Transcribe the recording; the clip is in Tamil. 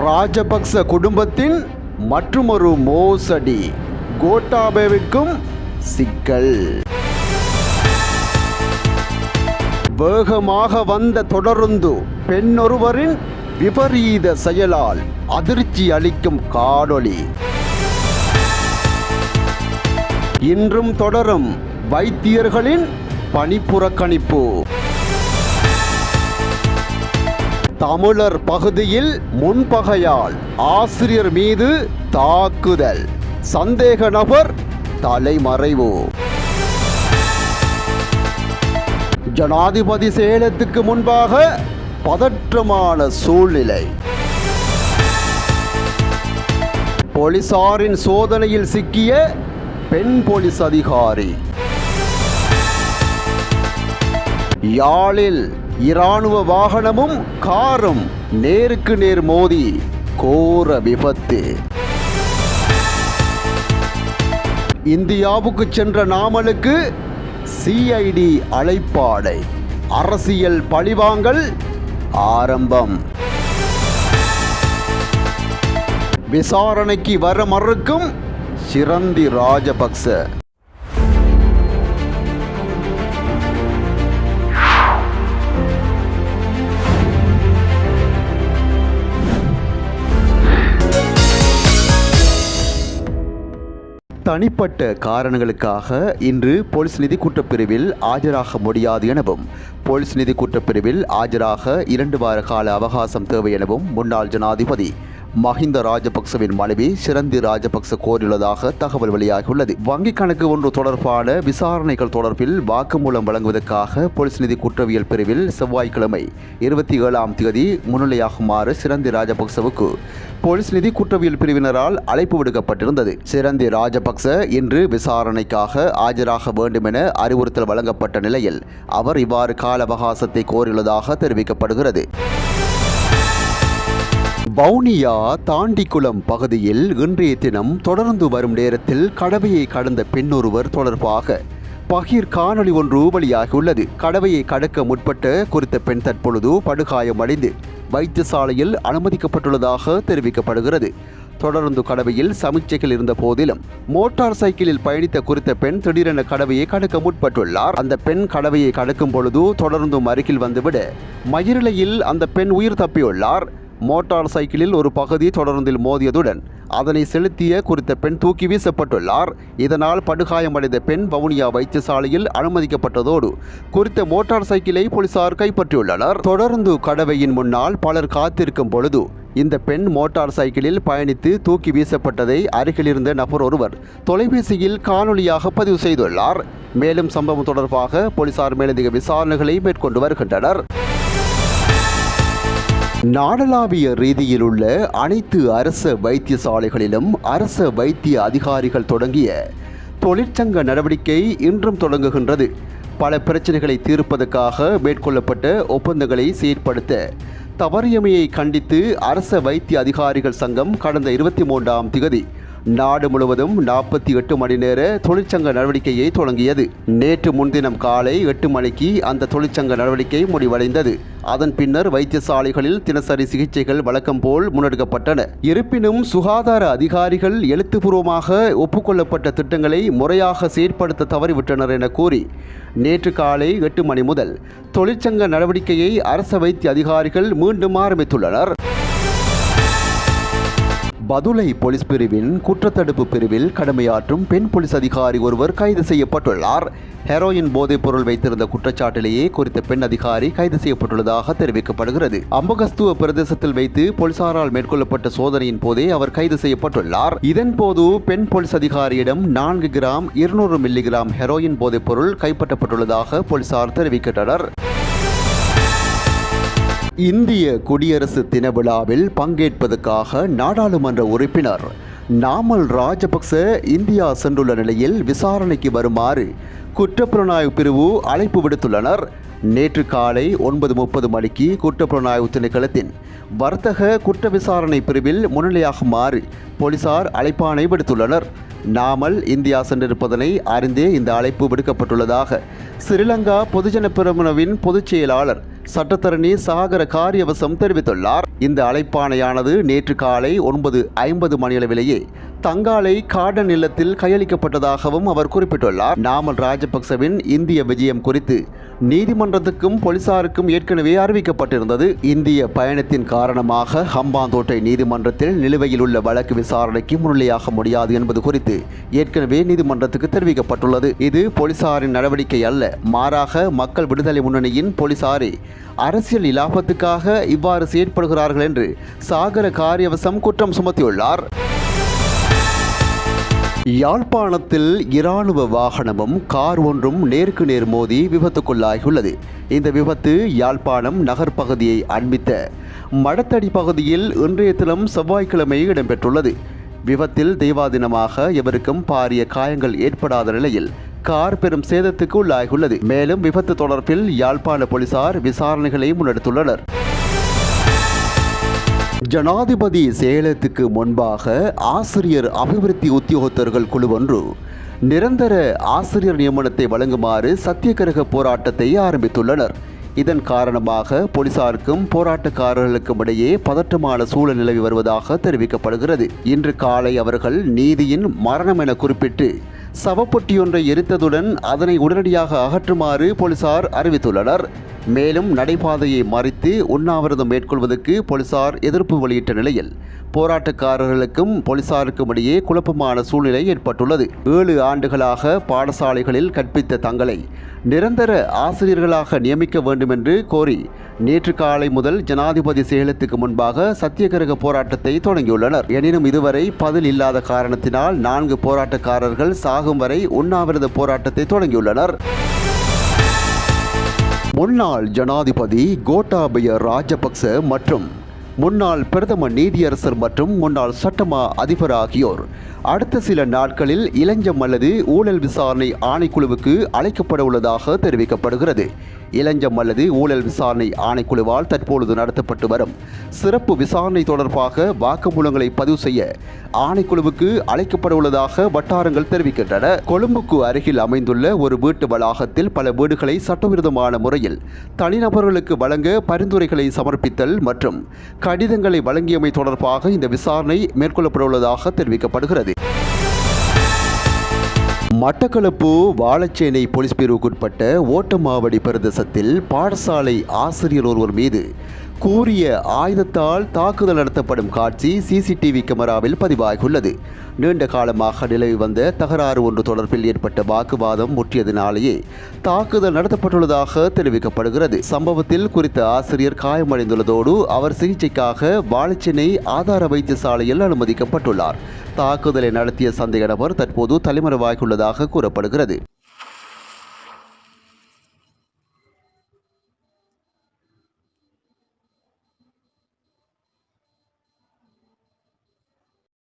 ராஜபக்ச குடும்பத்தின் மற்றுமொரு மோசடி கோட்டாபேவிற்கும் சிக்கல். வேகமாக வந்த தொடருந்து பெண்ணொருவரின் விபரீத செயலால் அதிர்ச்சி அளிக்கும் காணொளி. இன்றும் தொடரும் வைத்தியர்களின் பணிப்புறக்கணிப்பு. தமிழர் பகுதியில் முன்பகையால் ஆசிரியர் மீது தாக்குதல். சந்தேக நபர் தலைமறைவு. ஜனாதிபதி சேலத்துக்கு முன்பாக பதற்றமான சூழ்நிலை. போலீசாரின் சோதனையில் சிக்கிய பெண் போலீஸ் அதிகாரி. யாழில் இராணுவ வாகனமும் காரும் நேருக்கு நேர் மோதி கோர விபத்து. இந்தியாவுக்கு சென்ற நாமலுக்கு சிஐடி அழைப்பாடை. அரசியல் பழிவாங்கல் ஆரம்பம். விசாரணைக்கு வர மறுக்கும் சிரந்தி ராஜபக்ச. தனிப்பட்ட காரணங்களுக்காக இன்று போலீஸ் நிதி குற்றப்பிரிவில் ஆஜராக முடியாது எனவும் போலீஸ் நிதி குற்றப்பிரிவில் ஆஜராக இரண்டு வார கால அவகாசம் தேவை எனவும் முன்னாள் ஜனாதிபதி மஹிந்த ராஜபக்சவின் மனைவி சிரந்தி ராஜபக்ச கோரியுள்ளதாக தகவல் வெளியாகியுள்ளது. வங்கிக் கணக்கு ஒன்று தொடர்பான விசாரணைகள் தொடர்பில் வாக்குமூலம் வழங்குவதற்காக போலீஸ் நிதி குற்றவியல் பிரிவில் செவ்வாய்க்கிழமை இருபத்தி ஏழாம் தேதி முன்னிலையாகுமாறு சிரந்தி ராஜபக்சவுக்கு போலீஸ் நிதி குற்றவியல் பிரிவினரால் அழைப்பு விடுக்கப்பட்டிருந்தது. சிரந்தி ராஜபக்ச இன்று விசாரணைக்காக ஆஜராக வேண்டும் என அறிவுறுத்தல் வழங்கப்பட்ட நிலையில் அவர் இவ்வாறு கால அவகாசத்தை கோரியுள்ளதாக தெரிவிக்கப்படுகிறது. வவுனியா தாண்டிக்குளம் பகுதியில் இன்றைய தினம் தொடர்ந்து வரும் நேரத்தில் கடவையை கடந்த பெண்ணொருவர் தொடர்பாக பகிர் காணொளி ஒன்று வெளியாகியுள்ளது. கடவையை கடக்க முற்பட்ட குறித்த பெண் தற்பொழுது படுகாயமடைந்து வைத்தியசாலையில் அனுமதிக்கப்பட்டுள்ளதாக தெரிவிக்கப்படுகிறது. தொடர்ந்து கடவையில் சமீட்சைகள் இருந்த போதிலும் மோட்டார் சைக்கிளில் பயணித்த குறித்த பெண் திடீரென கடவையை கடக்க முற்பட்டுள்ளார். அந்த பெண் கடவையை கடக்கும் பொழுது தொடர்ந்தும் அருகில் வந்துவிட மயிரிழையில் அந்த பெண் உயிர் தப்பியுள்ளார். மோட்டார் சைக்கிளில் ஒரு பகுதி தொடர்ந்தில் மோதியதுடன் அதனை செலுத்திய குறித்த பெண் தூக்கி வீசப்பட்டுள்ளார். இதனால் படுகாயமடைந்த பெண் வவுனியா வைத்தியசாலையில் அனுமதிக்கப்பட்டதோடு குறித்த மோட்டார் சைக்கிளை போலீசார் கைப்பற்றியுள்ளனர். தொடர்ந்து கடவையின் முன்னால் பலர் காத்திருக்கும் பொழுது இந்த பெண் மோட்டார் சைக்கிளில் பயணித்து தூக்கி வீசப்பட்டதை அருகிலிருந்த நபர் ஒருவர் தொலைபேசியில் காணொலியாக பதிவு செய்துள்ளார். மேலும் சம்பவம் தொடர்பாக போலீசார் மேலதிக விசாரணைகளை மேற்கொண்டு வருகின்றனர். நாடளாவிய ரீதியில் உள்ள அனைத்து அரச வைத்தியசாலைகளிலும் அரச வைத்திய அதிகாரிகள் தொடங்கிய தொழிற்சங்க நடவடிக்கை இன்றும் தொடங்குகின்றது. பல பிரச்சனைகளை தீர்ப்பதற்காக மேற்கொள்ளப்பட்ட ஒப்பந்தங்களை செயற்படுத்த தவறியமையை கண்டித்து அரச வைத்திய அதிகாரிகள் சங்கம் கடந்த இருபத்தி மூன்றாம் திகதி நாடு முழுவதும் நாற்பத்தி எட்டு மணி நேர தொழிற்சங்க நடவடிக்கையை தொடங்கியது. நேற்று முன்தினம் காலை எட்டு மணிக்கு அந்த தொழிற்சங்க நடவடிக்கை முடிவடைந்தது. அதன் பின்னர் வைத்தியசாலைகளில் தினசரி சிகிச்சைகள் வழக்கம் போல் முன்னெடுக்கப்பட்டன. இருப்பினும் சுகாதார அதிகாரிகள் எழுத்துப்பூர்வமாக ஒப்புக்கொள்ளப்பட்ட திட்டங்களை முறையாக செயற்படுத்த தவறிவிட்டனர் என கூறி நேற்று காலை எட்டு மணி முதல் தொழிற்சங்க நடவடிக்கையை அரச வைத்திய அதிகாரிகள் மீண்டும் ஆரம்பித்துள்ளனர். பதுளை போலீஸ் பிரிவின் குற்றத்தடுப்பு பிரிவில் கடமையாற்றும் பெண் போலீஸ் அதிகாரி ஒருவர் கைது செய்யப்பட்டுள்ளார். ஹெரோயின் போதைப் பொருள் வைத்திருந்த குற்றச்சாட்டிலேயே குறித்த பெண் அதிகாரி கைது செய்யப்பட்டுள்ளதாக தெரிவிக்கப்படுகிறது. அம்பகஸ்துவ பிரதேசத்தில் வைத்து போலீசாரால் மேற்கொள்ளப்பட்ட சோதனையின் போதே அவர் கைது செய்யப்பட்டுள்ளார். இதன் போது பெண் போலீஸ் அதிகாரியிடம் நான்கு கிராம் இருநூறு மில்லிகிராம் ஹெரோயின் போதைப் பொருள் கைப்பற்றப்பட்டுள்ளதாக போலீசார் தெரிவிக்கின்றனர். இந்திய குடியரசு தின விழாவில் பங்கேற்பதற்காக நாடாளுமன்ற உறுப்பினர் நாமல் ராஜபக்ச இந்தியா சென்றுள்ள நிலையில் விசாரணைக்கு வருமாறு குற்றப்புலனாய்வு பிரிவு அழைப்பு விடுத்துள்ளனர். நேற்று காலை ஒன்பது முப்பது மணிக்கு குற்றப்புலனாய்வு திணைக்களத்தின் வர்த்தக குற்ற விசாரணை பிரிவில் முன்னிலையாகுமாறு போலீசார் அழைப்பானை விடுத்துள்ளனர். நாமல் இந்தியா சென்றிருப்பதனை அறிந்தே இந்த அழைப்பு விடுக்கப்பட்டுள்ளதாக ஸ்ரீலங்கா பொதுஜன பெரமுனவின் பொதுச் செயலாளர் சட்டத்தரணி சாகர காரியவசம் தெரிவித்துள்ளார். இந்த அழைப்பாணையானது நேற்று காலை ஒன்பது ஐம்பது மணியளவிலேயே தங்காலை கார்டன் இல்லத்தில் கையளிக்கப்பட்டதாகவும் அவர் குறிப்பிட்டுள்ளார். நாமல் ராஜபக்சவின் இந்திய விஜயம் குறித்து நீதிமன்றத்துக்கும் போலீசாருக்கும் ஏற்கனவே அறிவிக்கப்பட்டிருந்தது. இந்திய பயணத்தின் காரணமாக ஹம்பாந்தோட்டை நீதிமன்றத்தில் நிலுவையில் உள்ள வழக்கு விசாரணைக்கு முன்னிலையாக முடியாது என்பது குறித்து ஏற்கனவே நீதிமன்றத்துக்கு தெரிவிக்கப்பட்டுள்ளது. இது போலீசாரின் நடவடிக்கை அல்ல. மாறாக மக்கள் விடுதலை முன்னணியின் போலீசாரே அரசியல் இலாபத்துக்காக இவ்வாறு செயற்படுகிறார்கள் என்று சாகர காரியவசம் குற்றம் சுமத்தியுள்ளார். யாழ்ப்பாணத்தில் இராணுவ வாகனமும் கார் ஒன்றும் நேருக்கு நேர் மோதி விபத்துக்குள்ளாகியுள்ளது. இந்த விபத்து யாழ்ப்பாணம் நகர் பகுதியை அண்மித்த மடத்தடி பகுதியில் இன்றைய தினம் செவ்வாய்க்கிழமை இடம்பெற்றுள்ளது. விபத்தில் தெய்வாதீனமாக எவருக்கும் பாரிய காயங்கள் ஏற்படாத நிலையில் கார் பெரும் சேதத்துக்கு உள்ளாகியுள்ளது. மேலும் விபத்து தொடர்பில் யாழ்ப்பாண போலீசார் விசாரணைகளை முன்னெடுத்துள்ளனர். ஜனாதிபதி செயலத்துக்கு முன்பாக ஆசிரியர் அபிவிருத்தி உத்தியோகத்தர்கள் குழு ஒன்று நிரந்தர ஆசிரியர் நியமனத்தை வழங்குமாறு சத்தியகிரக போராட்டத்தை ஆரம்பித்துள்ளனர். இதன் காரணமாக போலீசாருக்கும் போராட்டக்காரர்களுக்கும் இடையே பதற்றமான சூழல் நிலவி வருவதாக தெரிவிக்கப்படுகிறது. இன்று காலை அவர்கள் நீதியின் மரணம் என குறிப்பிட்டு சவப்பொட்டியொன்றை எரித்ததுடன் அதனை உடனடியாக அகற்றுமாறு போலீசார் அறிவித்துள்ளனர். மேலும் நடைபாதையை மறித்து உண்ணாவிரதம் மேற்கொள்வதற்கு போலீசார் எதிர்ப்பு வெளியிட்ட நிலையில் போராட்டக்காரர்களுக்கும் போலீசாருக்கும் இடையே குழப்பமான சூழ்நிலை ஏற்பட்டுள்ளது. ஏழு ஆண்டுகளாக பாடசாலைகளில் கற்பித்த தங்களை நிரந்தர ஆசிரியர்களாக நியமிக்க வேண்டும் என்று கோரி நேற்று காலை முதல் ஜனாதிபதி செயலத்துக்கு முன்பாக சத்தியகிரக போராட்டத்தை தொடங்கியுள்ளனர். எனினும் இதுவரை பதில் இல்லாத காரணத்தினால் நான்கு போராட்டக்காரர்கள் சாகும் வரை உண்ணாவிரத போராட்டத்தை தொடங்கியுள்ளனர். முன்னாள் ஜனாதிபதி கோட்டாபய ராஜபக்ச மற்றும் முன்னாள் பிரதம நீதியரசர் மற்றும் முன்னாள் சட்டமா அதிபர் ஆகியோர் அடுத்த சில நாட்களில் இளஞ்சம் அல்லது ஊழல் விசாரணை ஆணைக்குழுவுக்கு அழைக்கப்பட உள்ளதாக தெரிவிக்கப்படுகிறது. இளஞ்சம் அல்லது ஊழல் விசாரணை ஆணைக்குழுவால் தற்பொழுது நடத்தப்பட்டு வரும். சிறப்பு விசாரணை தொடர்பாக வாக்குமூலங்களை பதிவு செய்ய ஆணைக்குழுவுக்கு அழைக்கப்பட உள்ளதாக வட்டாரங்கள் தெரிவிக்கின்றன. கொழும்புக்கு அருகில் அமைந்துள்ள ஒரு வீட்டு வளாகத்தில் பல வீடுகளை சட்டவிரோதமான முறையில் தனிநபர்களுக்கு வழங்க பரிந்துரைகளை சமர்ப்பித்தல் மற்றும் கடிதங்களை வழங்கியமை தொடர்பாக இந்த விசாரணை மேற்கொள்ளப்பட உள்ளதாக தெரிவிக்கப்படுகிறது. மட்டக்களப்பு வாழச்சேனை போலீஸ் பிரிவுக்குட்பட்ட ஓட்டமாவடி பிரதேசத்தில் பாடசாலை ஆசிரியர் ஒருவர் மீது கூறிய ஆயுதத்தால் தாக்குதல் நடத்தப்படும் காட்சி சிசிடிவி கேமராவில் பதிவாகியுள்ளது. நீண்ட காலமாக நிலவி வந்த தகராறு ஒன்று தொடர்பில் ஏற்பட்ட வாக்குவாதம் முற்றியதினாலேயே தாக்குதல் நடத்தப்பட்டுள்ளதாக தெரிவிக்கப்படுகிறது. சம்பவத்தில் குறித்த ஆசிரியர் காயமடைந்துள்ளதோடு அவர் சிகிச்சைக்காக வாழைச்சென்னை ஆதார வைத்தியசாலையில் அனுமதிக்கப்பட்டுள்ளார். தாக்குதலை நடத்திய சந்தேக நபர் தற்போது தலைமறைவாகியுள்ளதாக கூறப்படுகிறது.